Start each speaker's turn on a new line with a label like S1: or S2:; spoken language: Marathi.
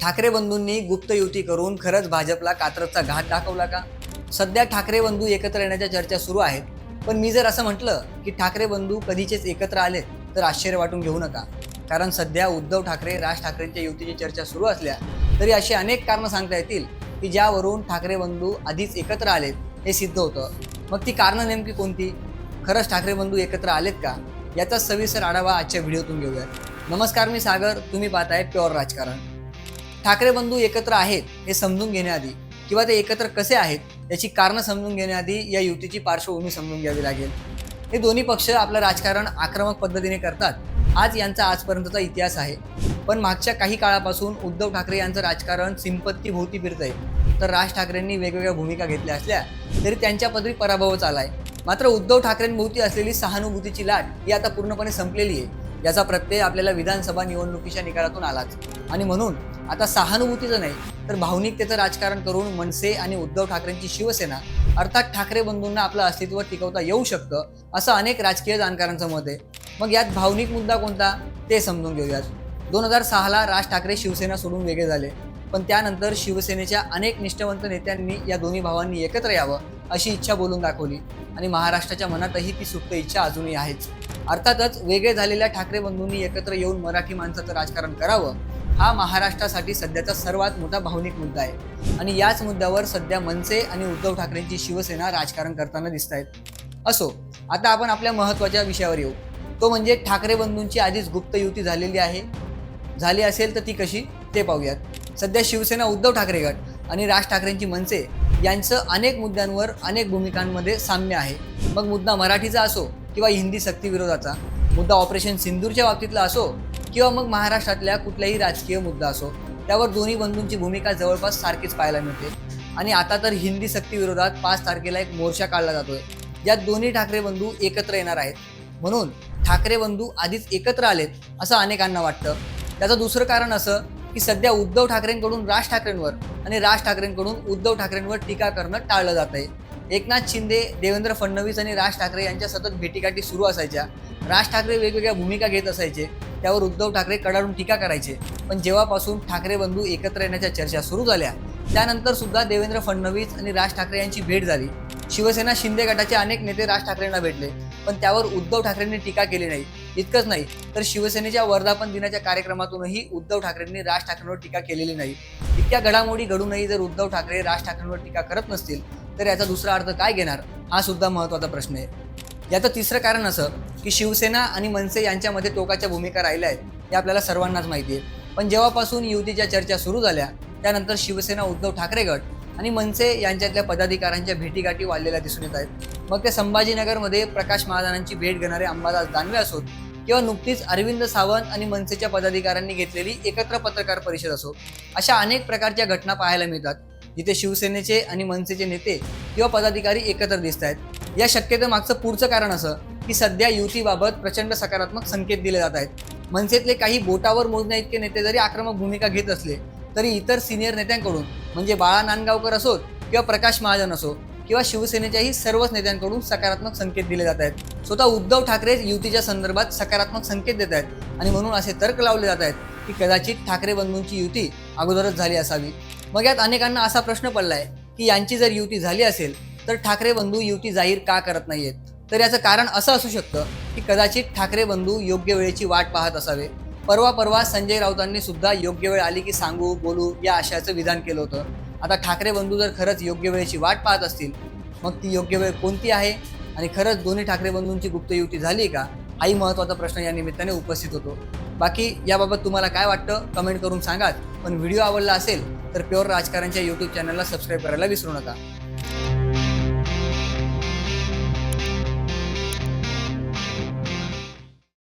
S1: ठाकरे बंधूंनी गुप्त युती करून खरंच भाजपला कात्रजचा घात दाखवला का? सध्या ठाकरे बंधू एकत्र येण्याच्या चर्चा सुरू आहेत. पण मी जर असं म्हटलं की ठाकरे बंधू कधीचेच एकत्र आले तर आश्चर्य वाटून घेऊ नका. कारण सध्या उद्धव ठाकरे राज ठाकरेंच्या युतीची चर्चा सुरू असल्या तरी अशी अनेक कारणं सांगता येतील की ज्यावरून ठाकरे बंधू आधीच एकत्र आलेत हे सिद्ध होतं. मग ती कारणं नेमकी कोणती? खरंच ठाकरे बंधू एकत्र आलेत का? याचा सविस्तर आढावा आजच्या व्हिडिओतून घेऊयात. नमस्कार मी सागर. तुम्ही पाहताय प्युअर राजकारण. ठाकरे बंधू एकत्र आहेत हे समजून घेण्याआधी किंवा ते एकत्र कसे आहेत याची कारणं समजून घेण्याआधी या युतीची पार्श्वभूमी समजून घ्यावी लागेल. हे दोन्ही पक्ष आपलं राजकारण आक्रमक पद्धतीने करतात. आज यांचा आजपर्यंतचा इतिहास आहे. पण मागच्या काही काळापासून उद्धव ठाकरे यांचं राजकारण सिंपत्ती भोवती फिरत आहे तर राज ठाकरेंनी वेगवेगळ्या भूमिका घेतल्या असल्या तरी त्यांच्या पदरी पराभवच आलाय. मात्र उद्धव ठाकरेंभोवती असलेली सहानुभूतीची लाट ही आता पूर्णपणे संपलेली आहे. याचा प्रत्यय आपल्याला विधानसभा निवडणुकीच्या निकालातून आलाच. आणि म्हणून आता सहानुभूतीचं नाही तर भावनिकतेचं राजकारण करून मनसे आणि उद्धव ठाकरेंची शिवसेना अर्थात ठाकरे बंधूंना आपलं अस्तित्व टिकवता येऊ शकतं असं अनेक राजकीय जाणकारांचं मत आहे. मग यात भावनिक मुद्दा कोणता? ते समजून घेऊयात. दोन हजार सहाला राज ठाकरे शिवसेना सोडून वेगळे झाले. पण त्यानंतर शिवसेनेच्या अनेक निष्ठावंत नेत्यांनी या दोन्ही भावांनी एकत्र यावं. अशी इच्छा बोलून दाखवली. आणि महाराष्ट्राच्या मनातही ती सुप्त इच्छा अजूनही आहेच. अर्थातच वेगळे झालेल्या ठाकरे बंधूंनी एकत्र येऊन मराठी माणसाचं राजकारण करावं हा महाराष्ट्रासाठी सध्याचा सर्वात मोठा भावनिक मुद्दा आहे. आणि याच मुद्द्यावर सध्या मनसे आणि उद्धव ठाकरेंची शिवसेना राजकारण करताना दिसत आहेत असो आता आपण आपल्या महत्त्वाच्या विषयावर येऊ. तो म्हणजे ठाकरे बंधूंची आधीच गुप्त युती झालेली आहे. झाली असेल तर ती कशी ते पाहूयात. सध्या शिवसेना उद्धव ठाकरे गट आणि राज ठाकरेंची मनसे यांचं अनेक मुद्द्यांवर अनेक भूमिकांमध्ये साम्य आहे. मग मुद्दा मराठीचा असो किंवा हिंदी सक्तीविरोधाचा मुद्दा ऑपरेशन सिंदूरच्या बाबतीतला असो किंवा मग महाराष्ट्रातल्या कुठलाही राजकीय मुद्दा असो त्यावर दोन्ही बंधूंची भूमिका जवळपास सारखीच पाहायला मिळते. आणि आता तर हिंदी सक्तीविरोधात पाच तारखेला एक मोर्चा काढला जातोय. ज्यात दोन्ही ठाकरे बंधू एकत्र येणार आहेत. म्हणून ठाकरे बंधू आधीच एकत्र आलेत असं अनेकांना वाटतं. त्याचं दुसरं कारण असं की सध्या उद्धव ठाकरेंकडून राज ठाकरेंवर आणि राज ठाकरेंकडून उद्धव ठाकरेंवर टीका करणं टाळलं जात आहे. एकनाथ शिंदे देवेंद्र फडणवीस आणि राज ठाकरे यांच्या सतत भेटीगाठी सुरू असायच्या. राज ठाकरे वेगवेगळ्या भूमिका घेत असायचे. त्यावर उद्धव ठाकरे कडाडून टीका करायचे. पण जेव्हापासून ठाकरे बंधू एकत्र येण्याच्या चर्चा सुरू झाल्या त्यानंतर सुद्धा देवेंद्र फडणवीस आणि राज ठाकरे यांची भेट झाली. शिवसेना शिंदे गटाचे अनेक नेते राज ठाकरेंना भेटले. पण त्यावर उद्धव ठाकरेंनी टीका केली नाही. इतकंच नाही तर शिवसेनेच्या वर्धापन दिनाच्या कार्यक्रमातूनही उद्धव ठाकरेंनी राज ठाकरेंवर टीका केलेली नाही. इतक्या घडामोडी घडूनही जर उद्धव ठाकरे राज ठाकरेंवर टीका करत नसतील तर याचा दुसरा अर्थ काय घेणार? हा सुद्धा महत्त्वाचा प्रश्न आहे. याचं तिसरं कारण असं की शिवसेना आणि मनसे यांच्यामध्ये टोकाच्या भूमिका राहिल्या आहेत हे आपल्याला सर्वांनाच माहिती आहे. पण जेव्हापासून युतीच्या चर्चा सुरू झाल्या त्यानंतर शिवसेना उद्धव ठाकरे गट आणि मनसे यांच्यातल्या पदाधिकाऱ्यांच्या भेटीगाठी वाढलेल्या दिसून येत आहेत. मग ते संभाजीनगरमध्ये प्रकाश महाजनांची भेट घेणारे अंबादास दानवे असोत किंवा नुकतीच अरविंद सावंत आणि मनसेच्या पदाधिकाऱ्यांनी घेतलेली एकत्र पत्रकार परिषद असो अशा अनेक प्रकारच्या घटना पाहायला मिळतात. जिथे शिवसेनेचे आणि मनसेचे नेते किंवा पदाधिकारी एकत्र दिसत आहेत. या शक्यतेमागचं पुढचं कारण असं की सध्या युतीबाबत प्रचंड सकारात्मक संकेत दिले जात आहेत. मनसेतले काही बोटावर मोजण्या इतके नेते जरी आक्रमक भूमिका घेत असले तरी इतर सिनियर नेत्यांकडून म्हणजे बाळा नांदगावकर असोत किंवा प्रकाश महाजन असो किंवा शिवसेनेच्याही सर्वच नेत्यांकडून सकारात्मक संकेत दिले जात आहेत. स्वतः उद्धव ठाकरे युतीच्या संदर्भात सकारात्मक संकेत देत आहेत. आणि म्हणून असे तर्क लावले जात आहेत की कदाचित ठाकरे बंधूंची युती अगोदरच झाली असावी. मग यात अनेकांना असा प्रश्न पडलाय की यांची जर युती झाली असेल तर ठाकरे बंधू युती जाहीर का करत नाहीयेत? तर याचं कारण असं असू शकतं की कदाचित ठाकरे बंधू योग्य वेळेची वाट पाहत असावे. परवा परवा संजय राऊतांनी सुद्धा योग्य वेळ आली की सांगू बोलू या आशयाचं विधान केलं होतं. आता ठाकरे बंधू जर खरंच योग्य वेळेची वाट पाहत असतील मग ती योग्य वेळ कोणती आहे? आणि खरंच दोन्ही ठाकरे बंधूंची गुप्त युती झाली का? हाही महत्त्वाचा प्रश्न या निमित्ताने उपस्थित होतो. बाकी याबाबत तुम्हाला काय वाटतं? कमेंट करून सांगात पण व्हिडिओ आवडला असेल तर प्युअर राजकारणच्या यूट्यूब चॅनलला सबस्क्राईब करायला विसरू नका.